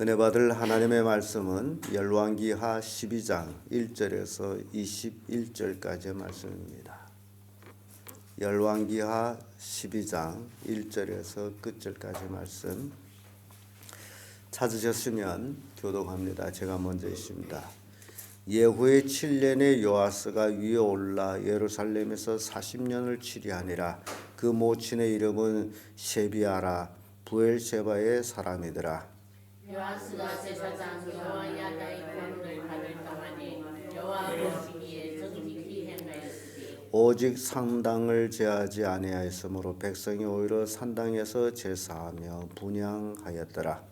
은혜 받을 하나님의 말씀은 열왕기하 12장 1절에서 21절까지의 말씀입니다. 열왕기하 12장 1절에서 끝절까지 말씀 찾으셨으면 교독합니다. 제가 먼저 있습니다. 예후의 7년에 요아스가 위에 올라 예루살렘에서 40년을 치리하니라 그 모친의 이름은 셰비아라 부엘세바의 사람이더라. 행하였으니 오직 상당을 제하지 아니하였으므로 백성이 오히려 산당에서 제사하며 분양하였더라.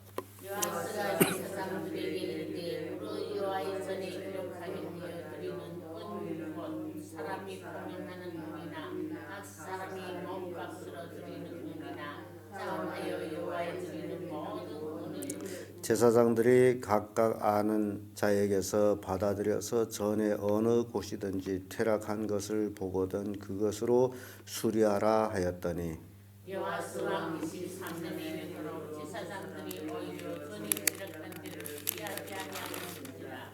제사장들이 각각 아는 자에게서 받아들여서 전에 어느 곳이든지 퇴락한 것을 보거든 그것으로 수리하라 하였더니. 여호와스 왕 23년에 그로 제사장들이 오히려 전이 기록한 데를 피하지 아니하였느니라.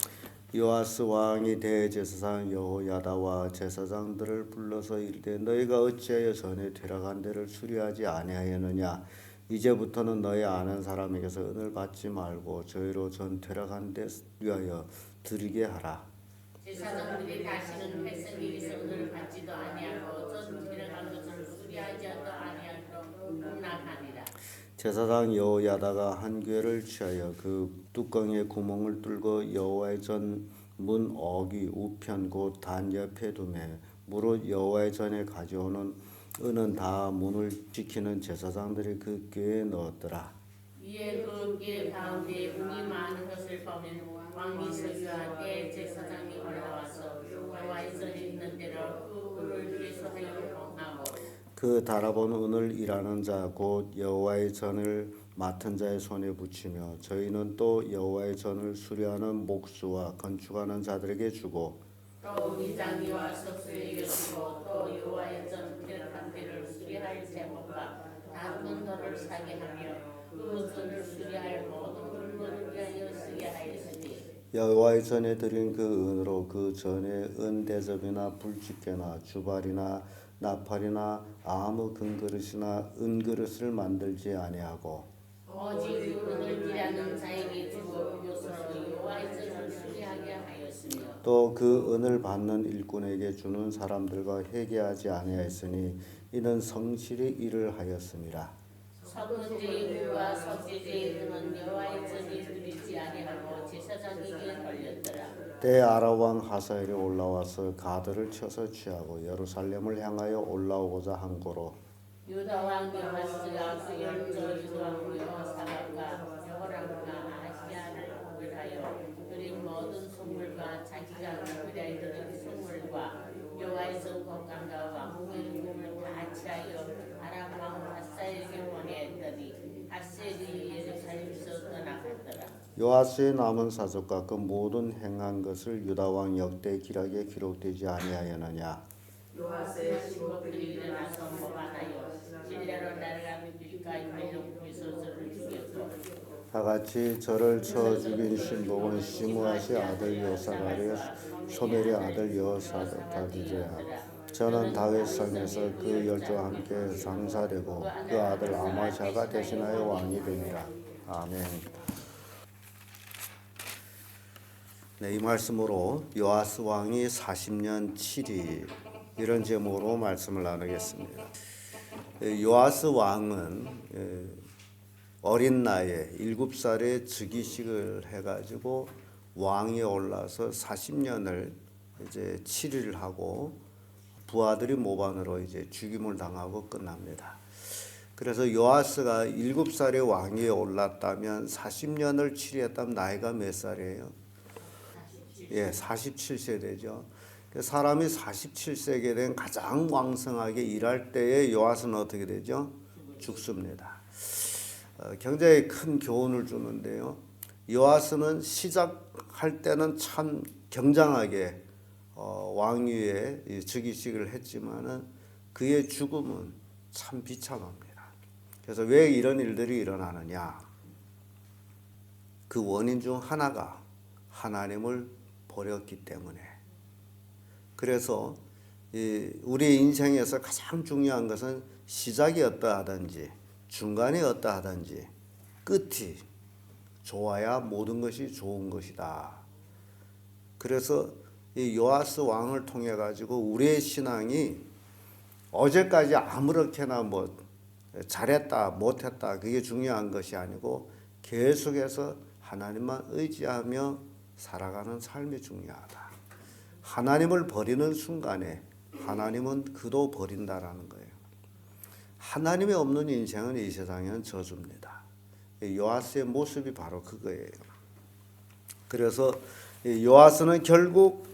요아스 왕이 대제사장 여호야다와 제사장들을 불러서 이르되 너희가 어찌하여 전에 퇴락한 데를 수리하지 아니하였느냐 이제부터는 너희 아는 사람에게서 은을 받지 말고 저희로 전 퇴락한 데 위하여 드리게 하라 제사장들이 다시는 백성에게서 은을 받지도 아니하고 전 들어간 것을 수리하지도 아니하도록 공락하니라. 제사장 여호야다가 한 궤를 취하여 그 뚜껑에 구멍을 뚫고 여호와의 전 문 어귀 우편 곧단 옆에 두매 무릇 여호와의 전에 가져오는 은은 다 문을 지키는 제사장들이 그 궤에 넣었더라. 위에 그게 가운데 운이 많은 것을 보면 왕이 서기하되 제사장이 올라와서 여호와의 전에 있는 대로 그 은을 회수하여 공하고 그 달아본 은을 일하는 자 곧 여호와의 전을 맡은 자의 손에 붙이며 저희는 또 여호와의 전을 수리하는 목수와 건축하는 자들에게 주고 또 위장이와 석수에게 주고 또 여호와의 전 기록한 데를 수리할 제목과 닦은 돌을 사게 하며 그 전을 수리할 모든 물건을 위하여 쓰게 하였으니 여호와의 전에 드린 그 은으로 그 전에 은 대접이나 불집게나 주발이나 나팔이나 아무 금그릇이나 은그릇을 만들지 아니하고 오직 그 은을 일하는 자에게 주고 그것으로 여호와의 전을 또 그 은을 받는 일꾼에게 주는 사람들과 회개하지 아니하였으니 이는 성실히 일을 하였습니다. 석제제의 여호와의 아니하고 제사장에게 때 아람 왕 하사엘이 올라와서 가드를 쳐서 취하고 예루살렘을 향하여 올라오고자 한 고로 유다 왕 여하스가 그 열조 유다 왕 여호사박과 여호람과 아시아를 구별하여 드린 모든 선물과 자기가 드린 선물과 여호와의 전 곡간과 왕궁의 금을 다 취하여 아람 왕 하사엘에게 보내었더니 하사엘이 예루살렘에서 떠나갔더라. 요아스의 남은 사적과 그 모든 행한 것을 유다 왕 역대 기락에 기록되지 아니하였느냐? 요하스의 신복들이 일어나서 모반하여 진례로 날아가는 길가에 멜롱 소설을 죽였고 다같이 저를 쳐 죽인 신복은 시므아시 아들 요사가리 소멜의 아들 여사다디제야 저는 다윗 성에서 그 열조와 함께 장사되고 그 아들 아마샤가 대신하여 왕이 되니라 아멘. 네, 이 말씀으로 요아스 왕이 40년 7일 이런 제목으로 말씀을 나누겠습니다. 에, 요아스 왕은 에, 어린 나이에 일곱 살에 즉위식을 해가지고 왕이 올라서 40년을 이제 7일 하고 부하들이 모반으로 이제 죽임을 당하고 끝납니다. 그래서 요아스가 일곱 살에 왕위에 올랐다면 40년을 치리했다면 나이가 몇 살이에요? 예, 47세 되죠. 그 사람이 47세게 된 가장 왕성하게 일할 때에 요아스는 어떻게 되죠? 죽습니다. 어, 굉장히 큰 교훈을 주는데요. 요아스는 시작할 때는 참 경장하게 어, 왕위에 이 즉위식을 했지만은 그의 죽음은 참 비참합니다. 그래서 왜 이런 일들이 일어나느냐? 그 원인 중 하나가 하나님을 버렸기 때문에 그래서 이 우리 인생에서 가장 중요한 것은 시작이 어떠하든지 중간이 어떠하든지 끝이 좋아야 모든 것이 좋은 것이다. 그래서 이 요아스 왕을 통해 가지고 우리의 신앙이 어제까지 아무렇게나 뭐 잘했다 못했다 그게 중요한 것이 아니고 계속해서 하나님만 의지하며 살아가는 삶이 중요하다. 하나님을 버리는 순간에 하나님은 그도 버린다라는 거예요. 하나님이 없는 인생은 이 세상에는 저주입니다. 요아스의 모습이 바로 그거예요. 그래서 이 요아스는 결국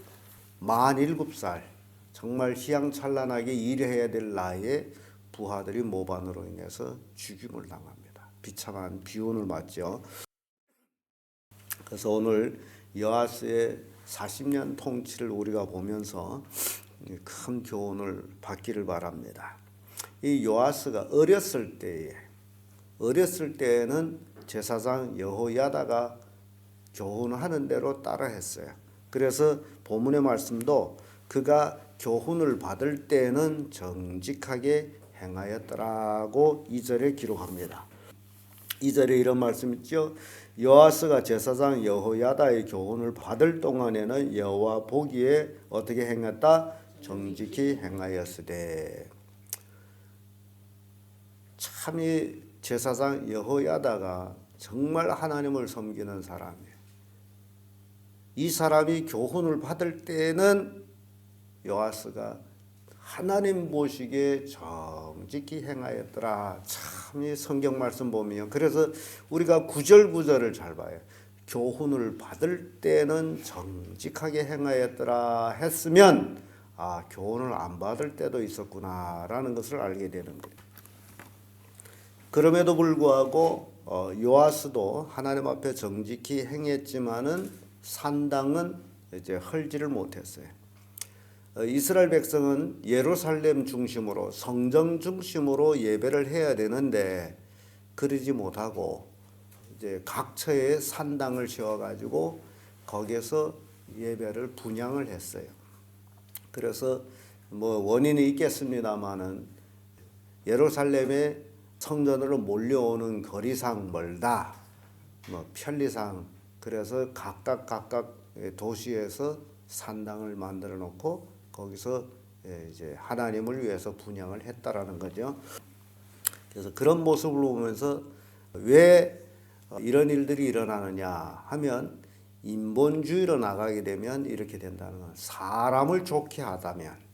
만 일곱 살 정말 희양찬란하게 일해야 될 나이에 부하들이 모반으로 인해서 죽임을 당합니다. 비참한 비운을 맞죠. 그래서 오늘 여아스의 40년 통치를 우리가 보면서 큰 교훈을 받기를 바랍니다. 이 요아스가 어렸을 때에 어렸을 때에는 제사장 여호야다가 교훈하는 대로 따라했어요. 그래서 본문의 말씀도 그가 교훈을 받을 때는 정직하게 행하였더라고 2절에 기록합니다. 2절에 이런 말씀 있죠. 여호와스가 제사장 여호야다의 교훈을 받을 동안에는 여호와 보기에 어떻게 행했다? 정직히 행하였으되 참 이 제사장 여호야다가 정말 하나님을 섬기는 사람이에요. 이 사람이 교훈을 받을 때는 요아스가 하나님 보시기에 정직히 행하였더라. 참 이 성경 말씀 보면 그래서 우리가 구절 구절을 잘 봐요. 교훈을 받을 때는 정직하게 행하였더라 했으면 아 교훈을 안 받을 때도 있었구나라는 것을 알게 되는 거예요. 그럼에도 불구하고 어, 요아스도 하나님 앞에 정직히 행했지만은 산당은 이제 헐지를 못했어요. 어, 이스라엘 백성은 예루살렘 중심으로 성정 중심으로 예배를 해야 되는데 그러지 못하고 이제 각처에 산당을 지어 가지고 거기에서 예배를 분양을 했어요. 그래서 뭐 원인이 있겠습니다만은 예루살렘에 성전으로 몰려오는 거리상 멀다. 뭐 편리상 그래서 각각 각각 도시에서 산당을 만들어 놓고 거기서 예, 이제 하나님을 위해서 분양을 했다라는 거죠. 그래서 그런 모습을 보면서 왜 이런 일들이 일어나느냐 하면 인본주의로 나가게 되면 이렇게 된다는 건 사람을 좋게 하다면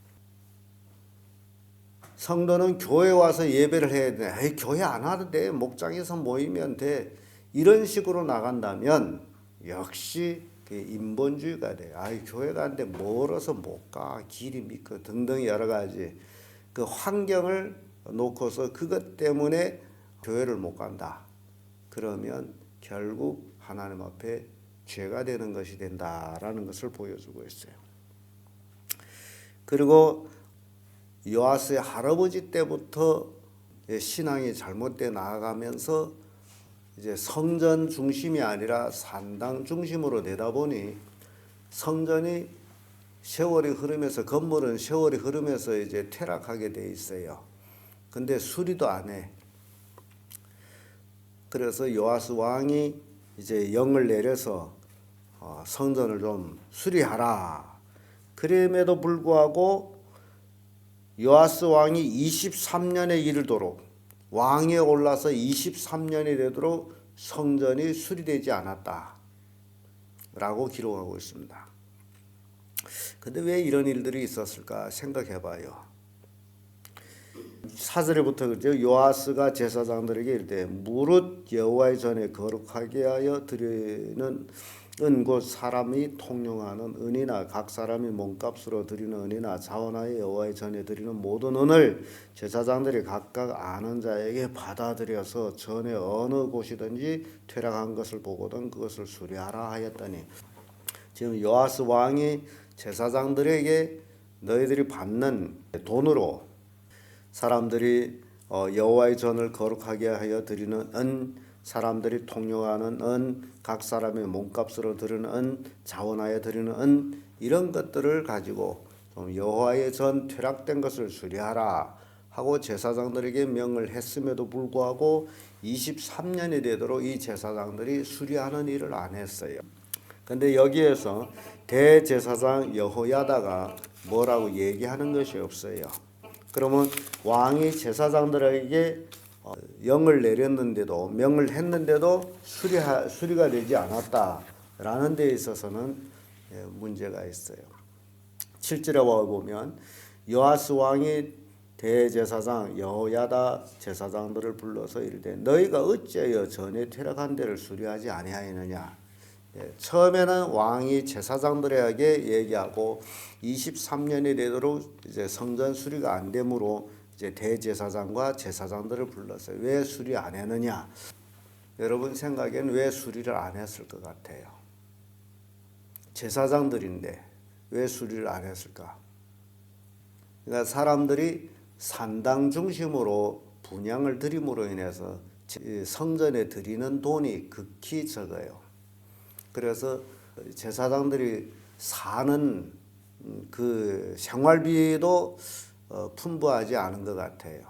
성도는 교회 와서 예배를 해야 돼. 에이, 교회 안 와도 돼. 목장에서 모이면 돼. 이런 식으로 나간다면 역시 그 인본주의가 돼. 아이 교회 가는데 멀어서 못 가. 길이 미끄 등등 여러 가지 그 환경을 놓고서 그것 때문에 교회를 못 간다. 그러면 결국 하나님 앞에 죄가 되는 것이 된다라는 것을 보여주고 있어요. 그리고 요아스의 할아버지 때부터 신앙이 잘못돼 나아가면서 이제 성전 중심이 아니라 산당 중심으로 되다 보니 성전이 세월이 흐르면서 건물은 세월이 흐르면서 이제 퇴락하게 돼 있어요. 근데 수리도 안 해. 그래서 요아스 왕이 이제 영을 내려서 어, 성전을 좀 수리하라. 그럼에도 불구하고 요아스 왕이 23년에 이르도록 왕에 올라서 23년이 되도록 성전이 수리되지 않았다. 라고 기록하고 있습니다. 근데 왜 이런 일들이 있었을까 생각해 봐요. 사절에부터 그죠. 요아스가 제사장들에게 이르되 무릇 여호와의 전에 거룩하게 하여 드리는 은곧 사람이 통용하는 은이나 각 사람이 몸값으로 드리는 은이나 자원하여 여호와의 전에 드리는 모든 은을 제사장들이 각각 아는 자에게 받아들여서 전에 어느 곳이든지 퇴락한 것을 보거든 그것을 수리하라 하였더니 지금 요아스 왕이 제사장들에게 너희들이 받는 돈으로 사람들이 어, 여호와의 전을 거룩하게 하여 드리는 은 사람들이 통용하는 은, 각 사람의 몸값으로 드리는 은, 자원하여 드리는 은 이런 것들을 가지고 좀 여호와의 전 퇴락된 것을 수리하라 하고 제사장들에게 명을 했음에도 불구하고 23년이 되도록 이 제사장들이 수리하는 일을 안 했어요. 근데 여기에서 대제사장 여호야다가 뭐라고 얘기하는 것이 없어요. 그러면 왕이 제사장들에게 어, 영을 내렸는데도 명을 했는데도 수리하, 수리가 되지 않았다라는 데 있어서는 예, 문제가 있어요. 7절에 와 보면 요아스 왕이 대제사장 여호야다 제사장들을 불러서 이르되 너희가 어찌하여 전에 퇴락한 데를 수리하지 아니하였느냐 예, 처음에는 왕이 제사장들에게 얘기하고 23년이 되도록 이제 성전 수리가 안 되므로 이제 대제사장과 제사장들을 불렀어요. 왜 수리 안 했느냐? 여러분 생각엔 왜 수리를 안 했을 것 같아요? 제사장들인데 왜 수리를 안 했을까? 그러니까 사람들이 산당 중심으로 분양을 드림으로 인해서 성전에 드리는 돈이 극히 적어요. 그래서 제사장들이 사는 그 생활비도 어, 풍부하지 않은 것 같아요.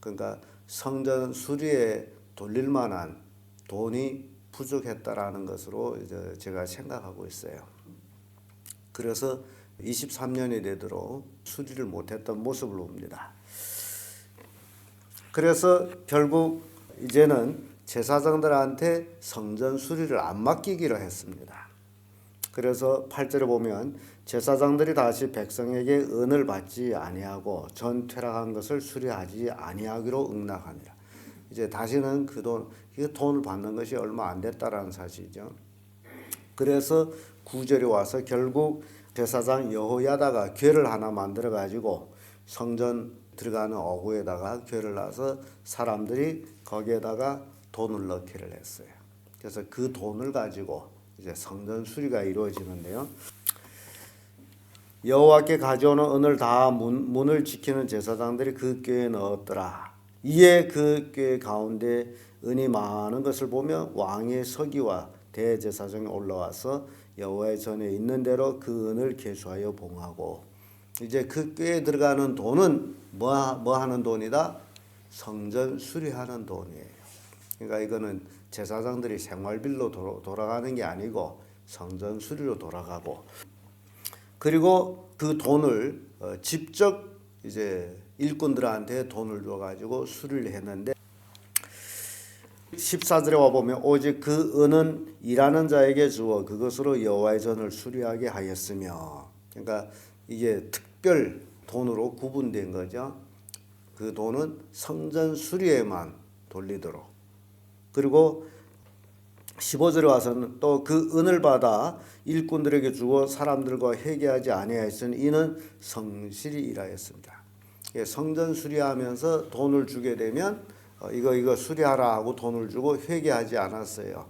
그러니까 성전 수리에 돌릴 만한 돈이 부족했다라는 것으로 이제 제가 생각하고 있어요. 그래서 23년이 되도록 수리를 못했던 모습을 봅니다. 그래서 결국 이제는 제사장들한테 성전 수리를 안 맡기기로 했습니다. 그래서 8절에 보면 제사장들이 다시 백성에게 은을 받지 아니하고 전 퇴락한 것을 수리하지 아니하기로 응낙하니라. 이제 다시는 그 돈, 이 돈을 받는 것이 얼마 안 됐다라는 사실이죠. 그래서 구절에 와서 결국 제사장 여호야다가 궤를 하나 만들어 가지고 성전 들어가는 어구에다가 궤를 놔서 사람들이 거기에다가 돈을 넣기를 했어요. 그래서 그 돈을 가지고 이제 성전 수리가 이루어지는데요. 여호와께 가져오는 은을 다 문, 문을 지키는 제사장들이 그 궤에 넣었더라. 이에 그궤 가운데 은이 많은 것을 보며 왕의 서기와 대제사장이 올라와서 여호와의 전에 있는 대로 그 은을 계수하여 봉하고 이제 그 궤에 들어가는 돈은 뭐, 뭐 하는 돈이다? 성전 수리하는 돈이에요. 그러니까 이거는 제사장들이 생활빌로 돌아가는 게 아니고 성전 수리로 돌아가고. 그리고 그 돈을 어, 직접 이제 일꾼들한테 돈을 줘 가지고 수리를 했는데 14절에 와 보면 오직 그 은은 일하는 자에게 주어 그것으로 여호와의 전을 수리하게 하였으며. 그러니까 이게 특별 돈으로 구분된 거죠. 그 돈은 성전 수리에만 돌리도록 그리고 15절에 와서는 또 그 은을 받아 일꾼들에게 주어 사람들과 회개하지 아니하였으니 이는 성실히 일하였습니다. 예, 성전 수리하면서 돈을 주게 되면 어, 이거 이거 수리하라 하고 돈을 주고 회개하지 않았어요.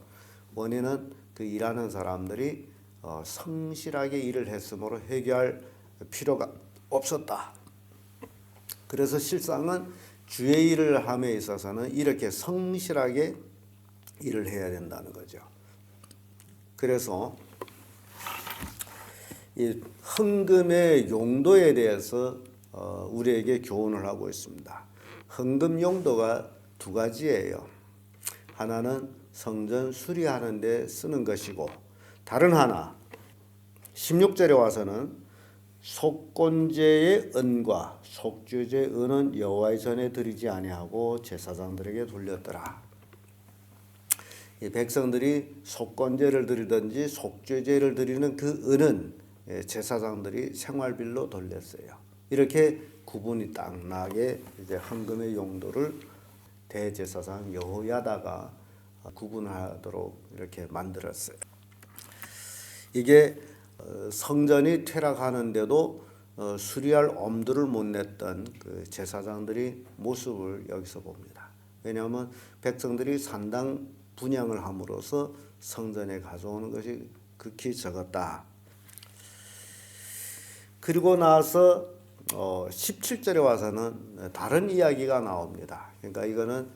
원인은 그 일하는 사람들이 어, 성실하게 일을 했으므로 회개할 필요가 없었다. 그래서 실상은 주의 일을 함에 있어서는 이렇게 성실하게 일을 해야 된다는 거죠. 그래서 이 헌금의 용도에 대해서 어, 우리에게 교훈을 하고 있습니다. 헌금 용도가 두 가지예요. 하나는 성전 수리하는 데 쓰는 것이고 다른 하나 16절에 와서는 속건제의 은과 속죄제 은은 여호와의 전에 드리지 아니하고 제사장들에게 돌렸더라. 이 백성들이 속건제를 드리든지 속죄제를 드리는 그 은은 예, 제사장들이 생활빌로 돌렸어요. 이렇게 구분이 딱 나게 이제 헌금의 용도를 대제사장 여호야다가 구분하도록 이렇게 만들었어요. 이게 어, 성전이 퇴락하는데도 어, 수리할 엄두를 못 냈던 그 제사장들이 모습을 여기서 봅니다. 왜냐하면 백성들이 산당 분양을 함으로써 성전에 가져오는 것이 극히 적었다. 그리고 나서 어 17절에 와서는 다른 이야기가 나옵니다. 그러니까 이거는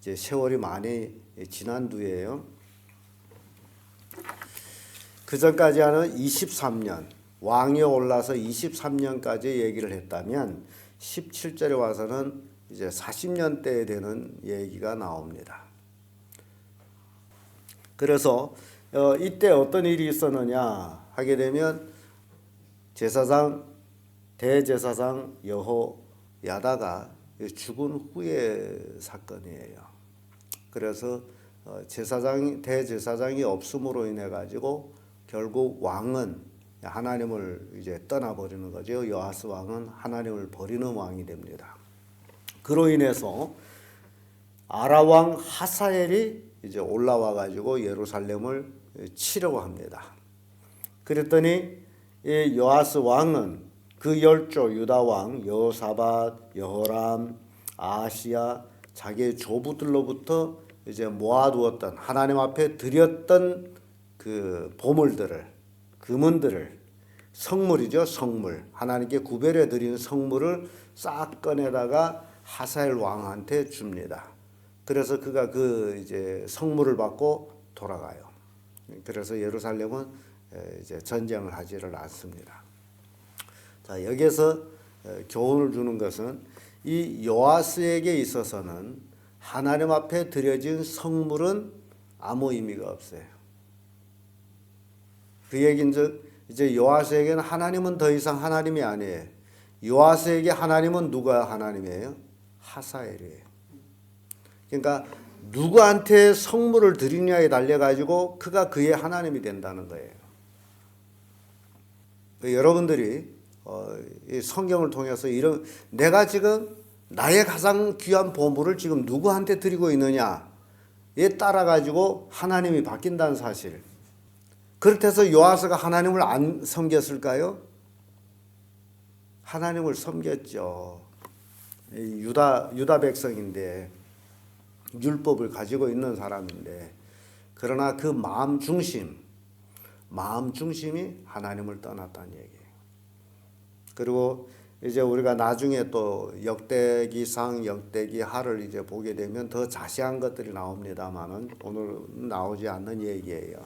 이제 세월이 많이 지난 뒤에요. 그 전까지 하는 23년 왕이 올라서 23년까지 얘기를 했다면 17절에 와서는 이제 40년 때 되는 얘기가 나옵니다. 그래서 어, 이때 어떤 일이 있었느냐 하게 되면 제사장 대제사장 여호야다가 죽은 후의 사건이에요. 그래서 어, 제사장 대제사장이 없음으로 인해 가지고 결국 왕은 하나님을 이제 떠나버리는 거죠. 여하스 왕은 하나님을 버리는 왕이 됩니다. 그로 인해서 아라 왕 하사엘이 이제 올라와 가지고 예루살렘을 치려고 합니다. 그랬더니 이 요아스 왕은 그 열조 유다 왕 여호사밧, 여호람, 아시아 자기의 조부들로부터 이제 모아두었던 하나님 앞에 드렸던 그 보물들을 금은들을 성물이죠 성물 하나님께 구별해 드리는 성물을 싹 꺼내다가 하사엘 왕한테 줍니다. 그래서 그가 그 이제 성물을 받고 돌아가요. 그래서 예루살렘은 에, 이제 전쟁을 하지를 않습니다. 자 여기서 에, 교훈을 주는 것은 이 요아스에게 있어서는 하나님 앞에 드려진 성물은 아무 의미가 없어요. 그 얘긴즉 이제 요아스에게는 하나님은 더 이상 하나님이 아니에요. 요아스에게 하나님은 누가 하나님이에요? 하사엘이에요. 그러니까 누구한테 성물을 드리냐에 달려 가지고 그가 그의 하나님이 된다는 거예요. 그 여러분들이 어, 이 성경을 통해서 이런 내가 지금 나의 가장 귀한 보물을 지금 누구한테 드리고 있느냐에 따라 가지고 하나님이 바뀐다는 사실. 그렇다해서 요아스가 하나님을 안 섬겼을까요? 하나님을 섬겼죠. 이 유다 유다 백성인데 율법을 가지고 있는 사람인데 그러나 그 마음 중심 마음 중심이 하나님을 떠났다는 얘기예요. 그리고 이제 우리가 나중에 또 역대기상, 역대기하를 이제 보게 되면 더 자세한 것들이 나옵니다만은 오늘 나오지 않는 얘기예요.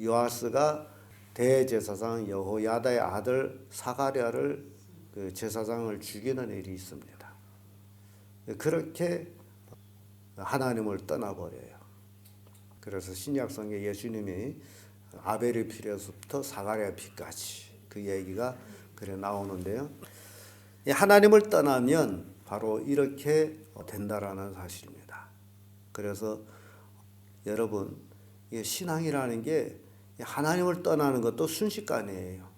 요아스가 대제사장 여호야다의 아들 사가랴를 그 제사장을 죽이는 일이 있습니다. 그렇게 하나님을 떠나버려요. 그래서 신약성에 예수님이 아벨의 피로부터 사가랴 피까지 그 얘기가 그래 나오는데요. 이 하나님을 떠나면 바로 이렇게 된다라는 사실입니다. 그래서 여러분 이 신앙이라는 게 하나님을 떠나는 것도 순식간이에요.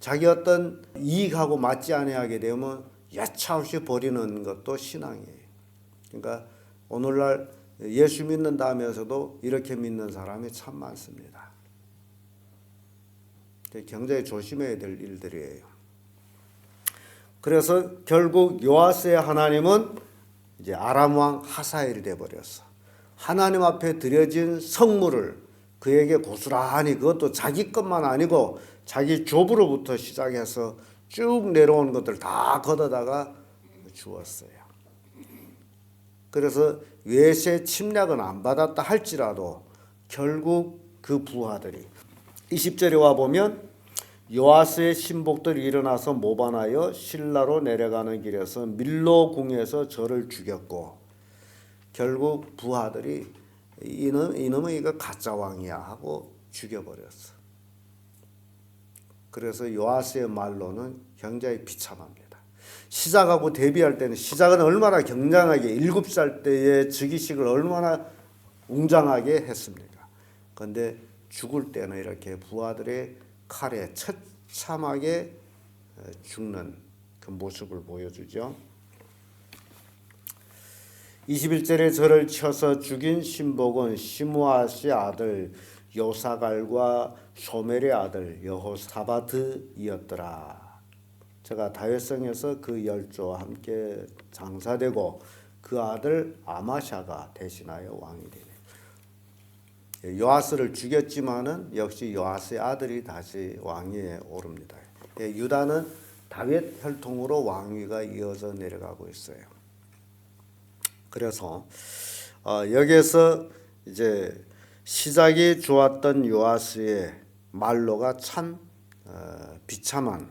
자기 어떤 이익하고 맞지 아니하게 되면 야차없이 버리는 것도 신앙이에요. 그러니까 오늘날 예수 믿는다면서도 이렇게 믿는 사람이 참 많습니다. 굉장히 조심해야 될 일들이에요. 그래서 결국 요아스의 하나님은 이제 아람 왕 하사엘이 돼 버렸어. 하나님 앞에 드려진 성물을 그에게 고스란히 그것도 자기 것만 아니고 자기 조부로부터 시작해서 쭉 내려온 것들 다 걷어다가 주었어요. 그래서 외세 침략은 안 받았다 할지라도 결국 그 부하들이 20절에 와 보면 요아스의 신복들이 일어나서 모반하여 신라로 내려가는 길에서 밀로 궁에서 저를 죽였고 결국 부하들이 이놈 이놈은 이거 가짜 왕이야 하고 죽여버렸어. 그래서 요아스의 말로는 굉장히 비참합니다. 시작하고 데뷔할 때는 시작은 얼마나 굉장하게 일곱 살 때의 즉위식을 얼마나 웅장하게 했습니까? 그런데 죽을 때는 이렇게 부하들의 칼에 처참하게 죽는 그 모습을 보여주죠. 21절에 저를 쳐서 죽인 신복은 시므아시 아들 요사갈과 소멜의 아들 여호사바드이었더라. 제가 다윗성에서 그 열조와 함께 장사되고 그 아들 아마샤가 대신하여 왕이 되네. 요아스를 죽였지만은 역시 요아스의 아들이 다시 왕위에 오릅니다. 예, 유다는 다윗 혈통으로 왕위가 이어져 내려가고 있어요. 그래서 어, 여기에서 이제 시작이 좋았던 요아스의 말로가 참 어, 비참한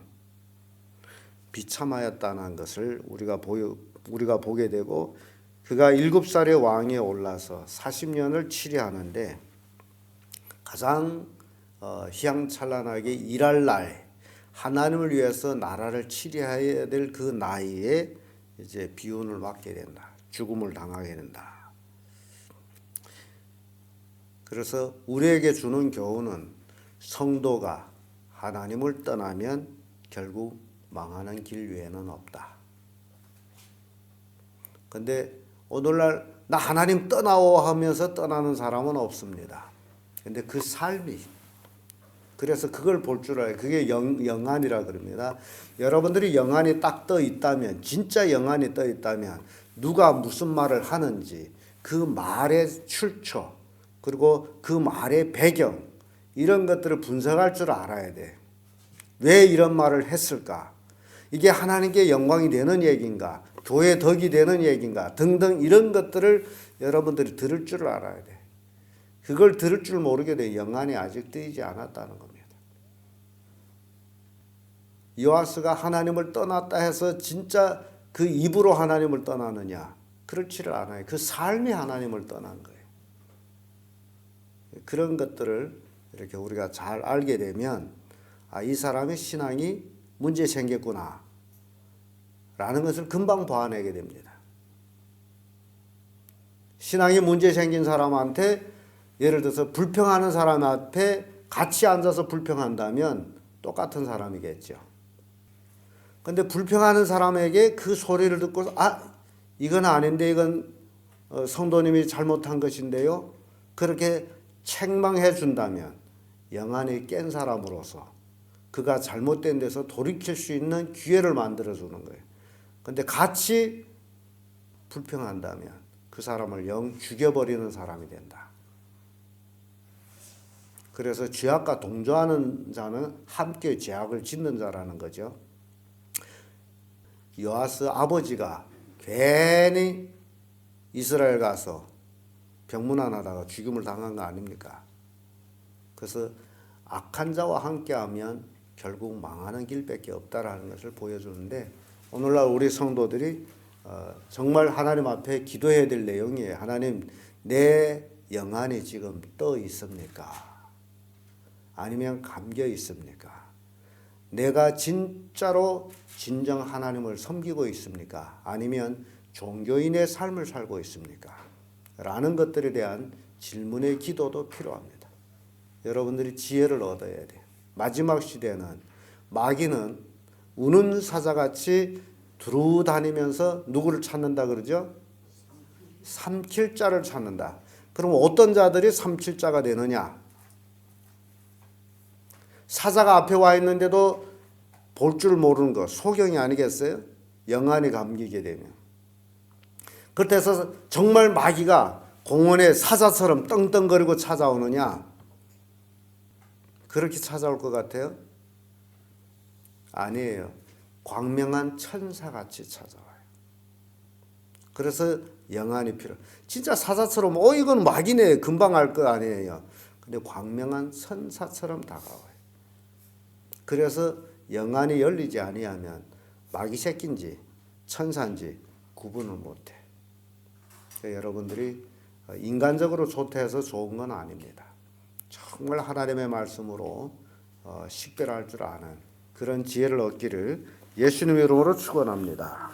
비참하였다는 것을 우리가 보여 우리가 보게 되고 그가 일곱 살의 왕에 올라서 40년을 치리하는데 가장 어, 희양찬란하게 일할 날 하나님을 위해서 나라를 치리해야 될 그 나이에 이제 비운을 맞게 된다. 죽음을 당하게 된다. 그래서 우리에게 주는 교훈은 성도가 하나님을 떠나면 결국 망하는 길 외에는 없다. 근데 오늘날 나 하나님 떠나오 하면서 떠나는 사람은 없습니다. 근데 그 삶이 그래서 그걸 볼 줄 알아요. 그게 영, 영안이라 그럽니다. 여러분들이 영안이 딱 떠 있다면 진짜 영안이 떠 있다면 누가 무슨 말을 하는지 그 말의 출처 그리고 그 말의 배경 이런 것들을 분석할 줄 알아야 돼. 왜 이런 말을 했을까? 이게 하나님께 영광이 되는 얘기인가? 교회 덕이 되는 얘기인가? 등등 이런 것들을 여러분들이 들을 줄 알아야 돼. 그걸 들을 줄 모르게 돼 영안이 아직 뜨이지 않았다는 겁니다. 요아스가 하나님을 떠났다 해서 진짜 그 입으로 하나님을 떠나느냐? 그렇지를 않아요. 그 삶이 하나님을 떠난 거예요. 그런 것들을 이렇게 우리가 잘 알게 되면 아, 이 사람의 신앙이 문제 생겼구나. 라는 것을 금방 보아내게 됩니다. 신앙이 문제 생긴 사람한테 예를 들어서 불평하는 사람 앞에 같이 앉아서 불평한다면 똑같은 사람이겠죠. 근데 불평하는 사람에게 그 소리를 듣고 아 이건 아닌데 이건 어, 성도님이 잘못한 것인데요. 그렇게 책망해 준다면 영안이 깬 사람으로서 그가 잘못된 데서 돌이킬 수 있는 기회를 만들어 주는 거예요. 근데 같이 불평한다면 그 사람을 영 죽여버리는 사람이 된다. 그래서 죄악과 동조하는 자는 함께 죄악을 짓는 자라는 거죠. 요아스 아버지가 괜히 이스라엘 가서 병문 안 하다가 죽임을 당한 거 아닙니까? 그래서 악한 자와 함께하면 결국 망하는 길밖에 없다라는 것을 보여주는데 오늘날 우리 성도들이 어, 정말 하나님 앞에 기도해야 될 내용이에요. 하나님 내 영안이 지금 떠 있습니까? 아니면 감겨 있습니까? 내가 진짜로 진정 하나님을 섬기고 있습니까? 아니면 종교인의 삶을 살고 있습니까? 라는 것들에 대한 질문의 기도도 필요합니다. 여러분들이 지혜를 얻어야 돼요. 마지막 시대는 마귀는 우는 사자같이 두루 다니면서 누구를 찾는다 그러죠? 삼킬 자를 찾는다. 그럼 어떤 자들이 삼킬 자가 되느냐? 사자가 앞에 와 있는데도 볼 줄 모르는 거 소경이 아니겠어요? 영안이 감기게 되면. 그렇다해서 정말 마귀가 공원에 사자처럼 떵떵거리고 찾아오느냐? 그렇게 찾아올 것 같아요? 아니에요. 광명한 천사같이 찾아와요. 그래서 영안이 필요. 진짜 사자처럼 어 이건 마귀네 금방 알 거 아니에요. 근데 광명한 천사처럼 다가와요. 그래서 영안이 열리지 아니하면 마귀 새끼인지 천사인지 구분을 못해. 그러니까 여러분들이 인간적으로 좋다 해서 좋은 건 아닙니다. 정말 하나님의 말씀으로 어, 식별할 줄 아는 그런 지혜를 얻기를 예수님의 이름으로 축원합니다.